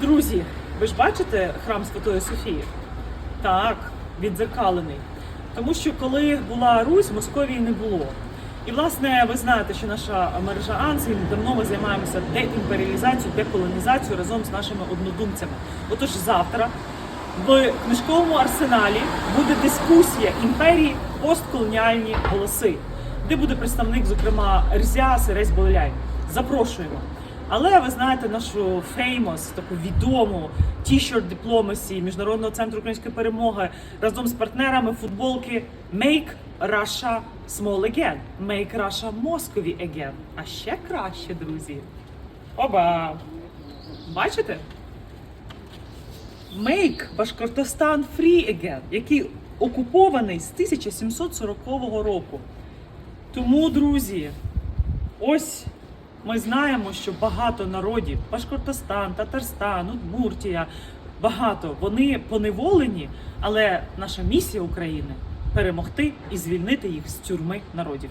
Друзі, ви ж бачите храм Святої Софії? Так, відзеркалений. Тому що коли була Русь, Московії не було. І власне ви знаєте, що наша мережа АНСІ давно ми займаємося деімперіалізацією, деколонізацією разом з нашими однодумцями. Отож, завтра в книжковому арсеналі буде дискусія імперії постколоніальні голоси, де буде представник, зокрема, Рзя Сересь Болеляй. Запрошуємо. Але ви знаєте нашу феймос, таку відому T-shirt Diplomacy Міжнародного центру української перемоги разом з партнерами футболки Make Russia Small Again, Make Russia Moscow Again. А ще краще, друзі. Оба! Бачите? Make Башкортостан Free Again, який окупований з 1740 року. Тому, друзі, ось ми знаємо, що багато народів Башкортостан, Татарстан, Удмуртія, багато вони поневолені, але наша місія України перемогти і звільнити їх з тюрми народів.